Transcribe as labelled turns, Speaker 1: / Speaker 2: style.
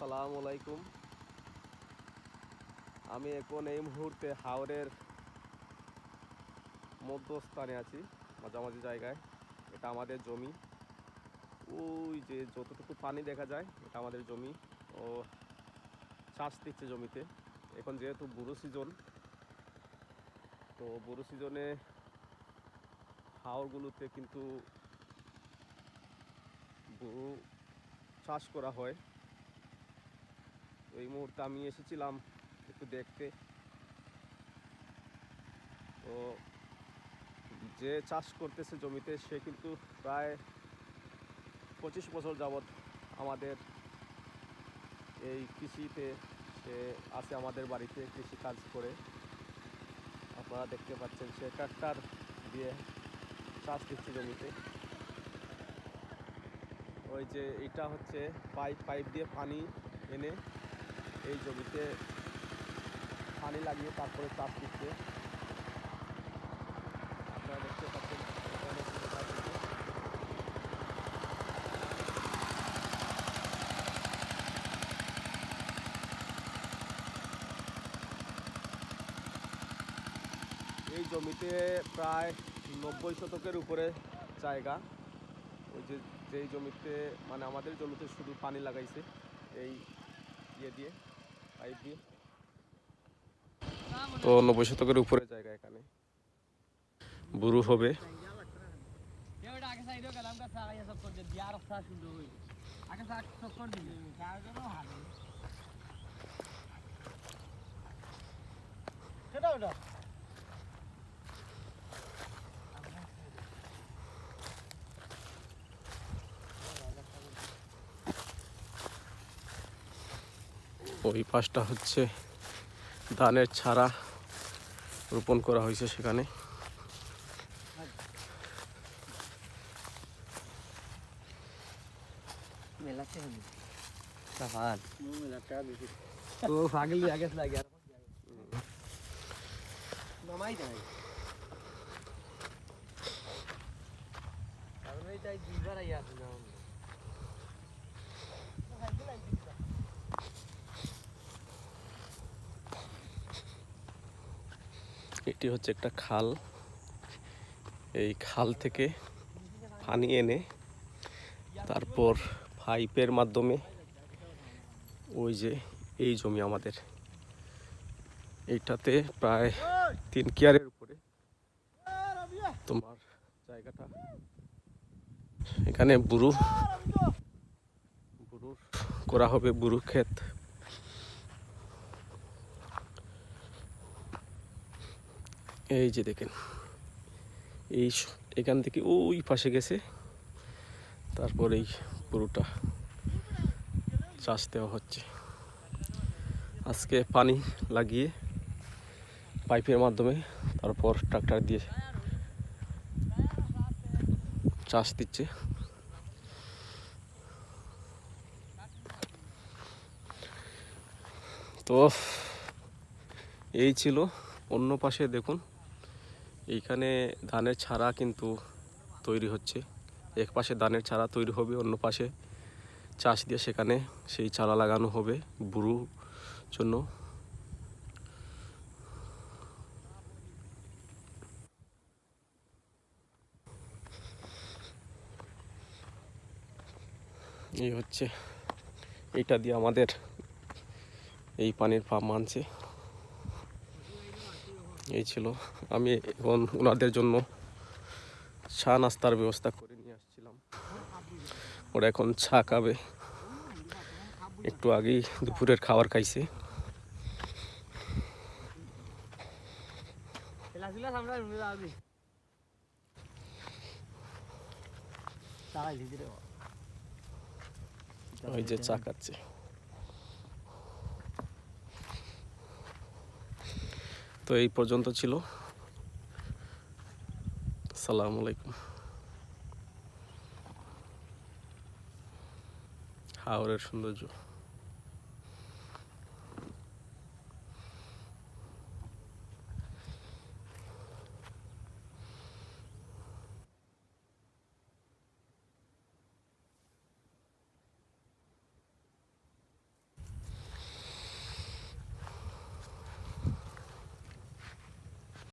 Speaker 1: আসসালামু আলাইকুম। আমি এখন এই মুহূর্তে হাওরের মধ্যস্থানে আছি, মাঝামাঝি জায়গায়। এটা আমাদের জমি। ওই যে যতটুকু পানি দেখা যায়, এটা আমাদের জমি। ও চাষ দিচ্ছে জমিতে। এখন যেহেতু বুড়ো সিজন, তো বুড়ো সিজনে হাওরগুলোতে কিন্তু বুড়ো চাষ করা হয়। এই মুহূর্তে আমি এসেছিলাম একটু দেখতে। তো যে চাষ করতেছে জমিতে, সে কিন্তু প্রায় পঁচিশ বছর যাবৎ আমাদের এই কৃষিতে, সে আছে আমাদের বাড়িতে কৃষি কাজ করে। আপনারা দেখতে পাচ্ছেন, সে ট্রাক্টর দিয়ে চাষ দিচ্ছে জমিতে। ওই যে এটা হচ্ছে পাইপ পাইপ দিয়ে পানি এনে এই জমিতে পানি লাগিয়ে তারপরে চাষ দিচ্ছে। আপনারা দেখতে পাচ্ছেন। এই জমিতে প্রায় নব্বই শতকের উপরে জায়গা। ওই যে, যেই জমিতে মানে আমাদের জমিতে শুধু পানি লাগাইছে, এই ইয়ে দিয়ে। তো নব্বই শতকের উপরে জায়গা এখানে। বুরু হবে।
Speaker 2: সেটা আগে
Speaker 1: ওই পাশটা হচ্ছে ধানের ছাড়া রোপণ করা হয়েছে সেখানে।
Speaker 2: মেলাতে হবে।
Speaker 1: এটি হচ্ছে একটা খাল। এই খাল থেকে পানি এনে তারপর পাইপের মাধ্যমে ওই যে এই জমি আমাদের। এইটাতে প্রায় তিন কিয়ারের উপরে তোমার জায়গাটা। এখানে বুরু বুরু করা হবে বুরু ক্ষেত। এই যে দেখেন। এই এখান থেকে ওই পাশে গেছে। তারপর এই পুরোটা চাষ দেওয়া হচ্ছে। আজকে পানি লাগিয়ে পাইপের মাধ্যমে তারপর ট্রাক্টর দিয়ে চাষ দিচ্ছে। তো এই ছিল অন্য পাশে দেখুন। এইখানে ধানের ছাড়া কিন্তু তৈরি হচ্ছে। এক পাশে ধানের চারা তৈরি হবে, অন্য পাশে চাষ দিয়ে সেখানে সেই চারা লাগানো হবে বুরু জন্য। এই হচ্ছে এটা দিয়ে আমাদের এই পানির পাম্প মানছে। এই ছিল। আমি এখন ওনাদের জন্য চা নাস্তার ব্যবস্থা করে নিয়ে আসছিলাম। ওরা এখন চা খাবে। একটু আগেই দুপুরের খাবার খাইছে। ওই যে চা খাচ্ছে। তো এই পর্যন্ত ছিল। সালাম আলাইকুম। হাওড়ের সৌন্দর্য।